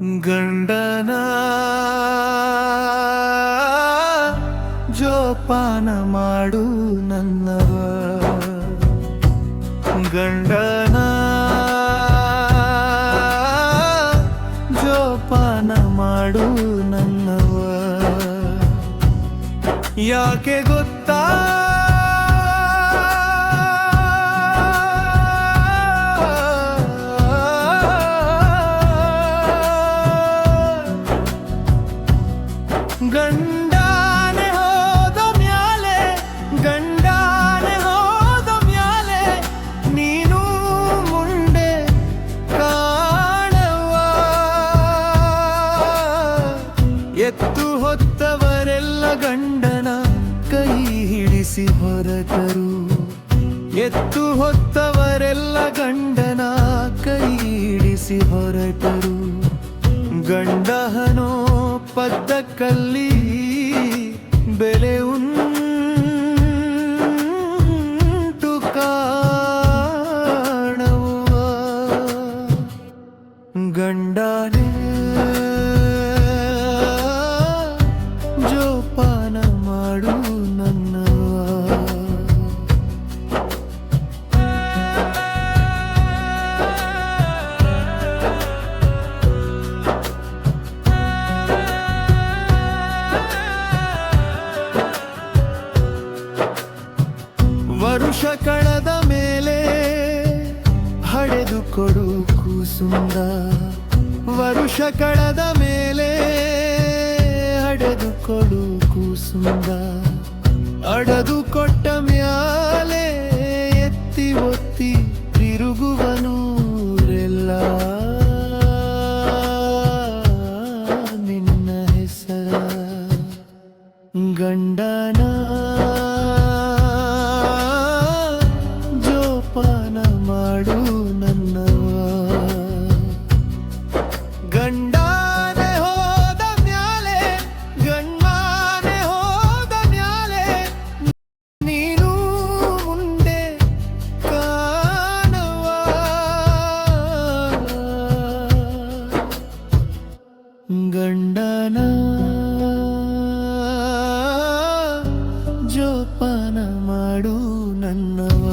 ಗಂಡನ ಜೋಪಾನ ಮಾಡು ನನ್ನವ. ಗಂಡನ ಜೋಪಾನ ಮಾಡು ನನ್ನವ. ಯಾಕೆ ಗೊತ್ತು ಗಂಡಾನೆ ಮ್ಯಾಲೆ ಗಂಡಾನೆ ಮ್ಯಾಲೆ ನೀನು ಎತ್ತು ಹೊತ್ತವರೆಲ್ಲ ಗಂಡನ ಕೈ ಹಿಡಿಸಿ ಹೊರಟರು. ಎತ್ತು ಹೊರಟರು. ಪದ್ದಕ್ಕಲ್ಲಿ ಬೆಲೆ ಕಳೆದ ಮೇಲೆ ಹಡೆದು ಕೊಡು ಕೂಸುಂದ. ವರುಷ ಮೇಲೆ ಹಡೆದು ಕೊಡು ಕೂಸುಂದ. ಅಡದು ಕೊಟ್ಟ ಗಂಡನ ಜೋಪಾನ ಮಾಡು ನನ್ನವ.